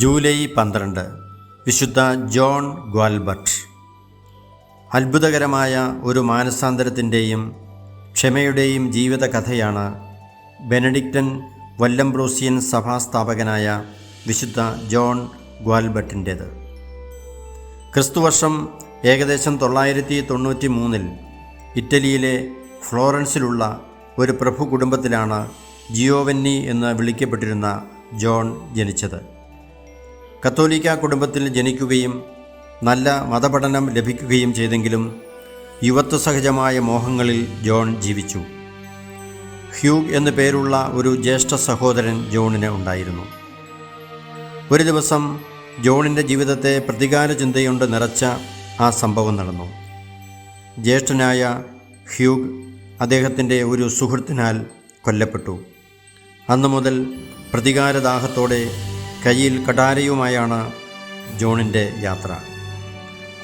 July പന്ത്രണ്ട്. വിശുദ്ധ John ഗ്വാൽബർട്ട്. അത്ഭുതകരമായ ഒരു മാനസാന്തരത്തിന്റെയും ക്ഷമയുടെയും ജീവിതകഥയാണ് ബെനഡിക്റ്റൻ വല്ലംബ്രോസിയൻ സഭാസ്ഥാപകനായ വിശുദ്ധ ജോൺ ഗ്വാൽബർട്ടിന്റേത് ക്രിസ്തുവർഷം ഏകദേശം തൊള്ളായിരത്തി തൊണ്ണൂറ്റി മൂന്നിൽ ഇറ്റലിയിലെ ഫ്ലോറൻസിലുള്ള ഒരു പ്രഭു കുടുംബത്തിലാണ് ജിയോവെന്നി എന്ന് വിളിക്കപ്പെട്ടിരുന്ന ജോൺ ജനിച്ചത്. കത്തോലിക്ക കുടുംബത്തിൽ ജനിക്കുകയും നല്ല മതപഠനം ലഭിക്കുകയും ചെയ്തെങ്കിലും യുവത്വസഹജമായ മോഹങ്ങളിൽ ജോൺ ജീവിച്ചു. ഹ്യൂഗ് എന്നു പേരുള്ള ഒരു ജ്യേഷ്ഠ സഹോദരൻ ജോണിന് ഉണ്ടായിരുന്നു. ഒരു ദിവസം ജോണിന്റെ ജീവിതത്തെ പ്രതികാര ചിന്തയുണ്ട് നിറച്ച ആ സംഭവം നടന്നു. ജ്യേഷ്ഠനായ ഹ്യൂഗ് അദ്ദേഹത്തിന്റെ ഒരു സുഹൃത്തിനാൽ കൊല്ലപ്പെട്ടു. അന്നു മുതൽ പ്രതികാരദാഹത്തോടെ കയ്യിൽ കടാരയുമായാണ് ജോണിന്റെ യാത്ര.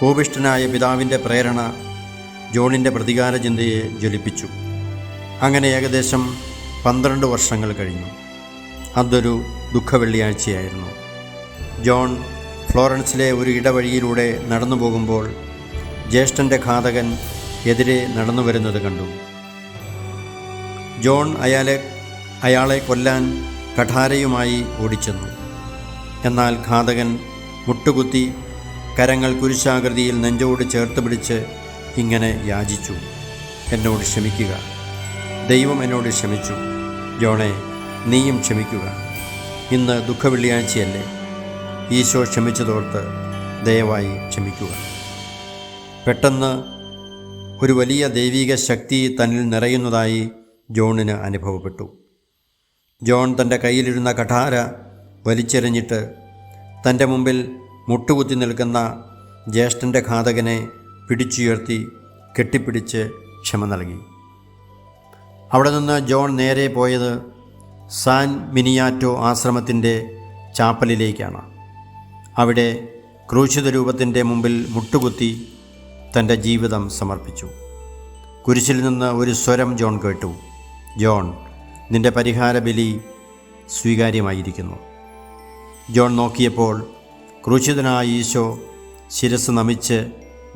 കോപിഷ്ഠനായ പിതാവിന്റെ പ്രേരണ ജോണിന്റെ പ്രതികാര ചിന്തയെ ജ്വലിപ്പിച്ചു. അങ്ങനെ ഏകദേശം പന്ത്രണ്ട് വർഷങ്ങൾ കഴിഞ്ഞു. അതൊരു ദുഃഖവെള്ളിയാഴ്ചയായിരുന്നു. ജോൺ ഫ്ലോറൻസിലെ ഒരു ഇടവഴിയിലൂടെ നടന്നു പോകുമ്പോൾ ജ്യേഷ്ഠന്റെ ഘാതകൻ എതിരെ നടന്നു വരുന്നത് കണ്ടു. ജോൺ അയാളെ അയാളെ കൊല്ലാൻ കഠാരയുമായി ഓടിച്ചെന്നു. എന്നാൽ ഘാതകൻ മുട്ടുകുത്തി കരങ്ങൾ കുരിശാകൃതിയിൽ നെഞ്ചോട് ചേർത്ത് പിടിച്ച് ഇങ്ങനെ യാചിച്ചു. എന്നോട് ക്ഷമിക്കുക. ദൈവം എന്നോട് ക്ഷമിച്ചു. ജോണെ നീയും ക്ഷമിക്കുക. ഇന്ന് ദുഃഖവെള്ളിയാഴ്ചയല്ലേ. ഈശോ ക്ഷമിച്ചതോർത്ത് ദയവായി ക്ഷമിക്കുക. പെട്ടെന്ന് ഒരു വലിയ ദൈവിക ശക്തി തന്നിൽ നിറയുന്നതായി ജോണിന് അനുഭവപ്പെട്ടു. ജോൺ തന്റെ കയ്യിലിരുന്ന കഠാര വലിച്ചെറിഞ്ഞിട്ട് തന്റെ മുമ്പിൽ മുട്ടുകുത്തി നിൽക്കുന്ന ജ്യേഷ്ഠന്റെ ഘാതകനെ പിടിച്ചുയർത്തി കെട്ടിപ്പിടിച്ച് ക്ഷമ നൽകി. അവിടെ നിന്ന് ജോൺ നേരെ പോയത് സാൻ മിനിയാറ്റോ ആശ്രമത്തിന്റെ ചാപ്പലിലേക്കാണ്. അവിടെ ക്രൂശിത രൂപത്തിന്റെ മുമ്പിൽ മുട്ടുകുത്തി തന്റെ ജീവിതം സമർപ്പിച്ചു. കുരിശിൽ നിന്ന് ഒരു സ്വരം ജോൺ കേട്ടു. ജോൺ നിന്റെ പരിഹാര ബലി സ്വീകാര്യമായിരിക്കുന്നു. ജോൺ നോക്കിയപ്പോൾ ക്രൂശിതനായ ഈശോ ശിരസ് നമിച്ച്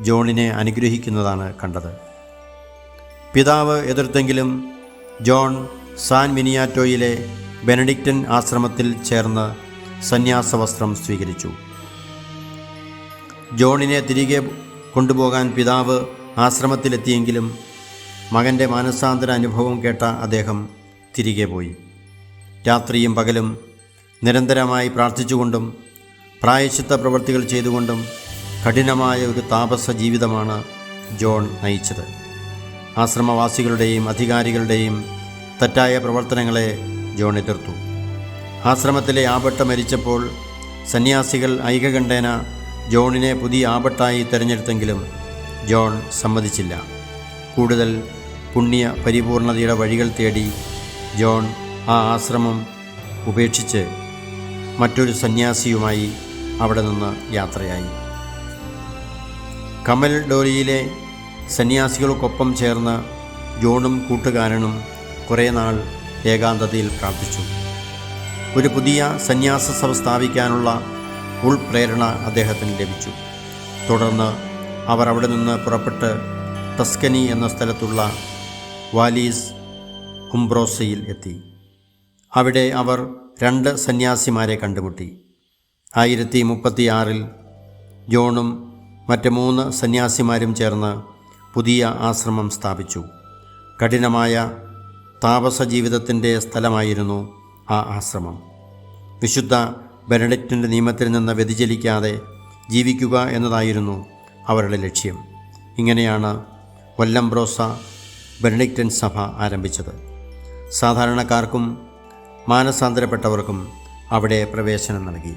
ജോണിനെ അനുഗ്രഹിക്കുന്നതാണ് കണ്ടത്. പിതാവ് എതിർത്തെങ്കിലും ജോൺ സാൻ മിനിയാറ്റോയിലെ ബെനഡിക്റ്റൻ ആശ്രമത്തിൽ ചേർന്ന് സന്യാസ വസ്ത്രം സ്വീകരിച്ചു. ജോണിനെ തിരികെ കൊണ്ടുപോകാൻ പിതാവ് ആശ്രമത്തിലെത്തിയെങ്കിലും മകന്റെ മാനസാന്തര അനുഭവം കേട്ട അദ്ദേഹം തിരികെ പോയി. രാത്രിയും പകലും നിരന്തരമായി പ്രാർത്ഥിച്ചുകൊണ്ടും പ്രായശ്ചിത്ത പ്രവൃത്തികൾ ചെയ്തുകൊണ്ടും കഠിനമായ ഒരു താപസ ജീവിതമാണ് ജോൺ നയിച്ചത്. ആശ്രമവാസികളുടെയും അധികാരികളുടെയും തെറ്റായ പ്രവർത്തനങ്ങളെ ജോൺ എതിർത്തു. ആശ്രമത്തിലെ ആപട്ട മരിച്ചപ്പോൾ സന്യാസികൾ ഐകകണ്ഠേന ജോണിനെ പുതിയ ആപട്ടായി തിരഞ്ഞെടുത്തെങ്കിലും ജോൺ സമ്മതിച്ചില്ല. കൂടുതൽ പുണ്യ പരിപൂർണതയുടെ വഴികൾ തേടി ജോൺ ആ ആശ്രമം ഉപേക്ഷിച്ച് മറ്റൊരു സന്യാസിയുമായി അവിടെ നിന്ന് യാത്രയായി. കമൽ ഡോലിയിലെ സന്യാസികൾക്കൊപ്പം ചേർന്ന് ജോണും കൂട്ടുകാരനും കുറേ നാൾ ഏകാന്തതയിൽ പ്രാർത്ഥിച്ചു. ഒരു പുതിയ സന്യാസ സഭ സ്ഥാപിക്കാനുള്ള ഉൾപ്രേരണ അദ്ദേഹത്തിന് ലഭിച്ചു. തുടർന്ന് അവർ അവിടെ നിന്ന് പുറപ്പെട്ട് ടസ്കനി എന്ന സ്ഥലത്തുള്ള വാലീസ് ഹുംബ്രോസയിൽ എത്തി. അവിടെ അവർ രണ്ട് സന്യാസിമാരെ കണ്ടുമുട്ടി. ആയിരത്തി മുപ്പത്തിയാറിൽ ജോണും മറ്റ് മൂന്ന് സന്യാസിമാരും ചേർന്ന് പുതിയ ആശ്രമം സ്ഥാപിച്ചു. കഠിനമായ താപസ ജീവിതത്തിന്റെ സ്ഥലമായിരുന്നു ആ ആശ്രമം. വിശുദ്ധ ബെനഡിക്റ്റിന്റെ നിയമത്തിൽ നിന്ന് വ്യതിചലിക്കാതെ ജീവിക്കുക എന്നതായിരുന്നു അവരുടെ ലക്ഷ്യം. ഇങ്ങനെയാണ് വല്ലംബ്രോസ ബെനഡിക്റ്റൻ സഭ ആരംഭിച്ചത്. സാധാരണക്കാർക്കും മാനസാന്തരപ്പെട്ടവർക്കും അവിടെ പ്രവേശനം നൽകി.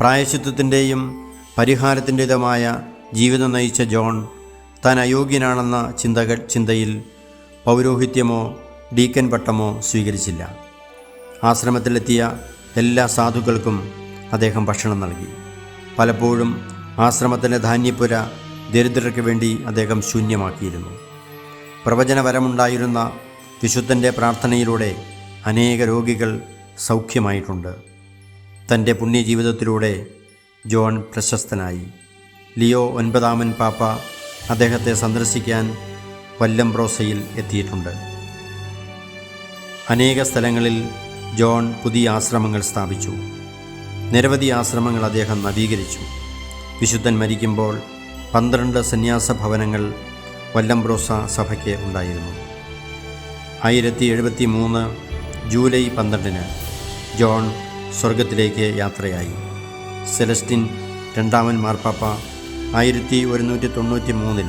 പ്രായശിത്വത്തിന്റെയും പരിഹാരത്തിന്റെതുമായ ജീവിതം നയിച്ച ജോൺ താൻ അയോഗ്യനാണെന്ന ചിന്തകൾ ചിന്തയിൽ പൗരോഹിത്യമോ ഡീക്കൻ പട്ടമോ സ്വീകരിച്ചില്ല. ആശ്രമത്തിലെത്തിയ എല്ലാ സാധുക്കൾക്കും അദ്ദേഹം ഭക്ഷണം നൽകി. പലപ്പോഴും ആശ്രമത്തിന്റെ ധാന്യപ്പുര ദരിദ്രർക്ക് വേണ്ടി അദ്ദേഹം ശൂന്യമാക്കിയിരുന്നു. പ്രവചനപരമുണ്ടായിരുന്ന വിശുദ്ധന്റെ പ്രാർത്ഥനയിലൂടെ അനേക രോഗികൾ സൗഖ്യമായിട്ടുണ്ട്. തന്റെ പുണ്യജീവിതത്തിലൂടെ ജോൺ പ്രശസ്തനായി. ലിയോ ഒൻപതാമൻ പാപ്പ അദ്ദേഹത്തെ സന്ദർശിക്കാൻ വല്ലംബ്രോസയിൽ എത്തിയിട്ടുണ്ട്. അനേക സ്ഥലങ്ങളിൽ ജോൺ പുതിയ ആശ്രമങ്ങൾ സ്ഥാപിച്ചു. നിരവധി ആശ്രമങ്ങൾ അദ്ദേഹം നവീകരിച്ചു. വിശുദ്ധൻ മരിക്കുമ്പോൾ പന്ത്രണ്ട് സന്യാസ ഭവനങ്ങൾ വല്ലംബ്രോസ സഭയ്ക്ക് ഉണ്ടായിരുന്നു. ആയിരത്തി എഴുപത്തി മൂന്ന് ജൂലൈ പന്ത്രണ്ടിന് ജോൺ സ്വർഗത്തിലേക്ക് യാത്രയായി. സെലസ്റ്റിൻ രണ്ടാമൻ മാർപ്പാപ്പ ആയിരത്തി ഒരുന്നൂറ്റി തൊണ്ണൂറ്റി മൂന്നിൽ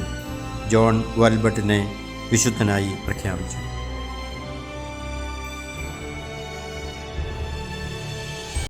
ജോൺ വാൽബർട്ടിനെ വിശുദ്ധനായി പ്രഖ്യാപിച്ചു.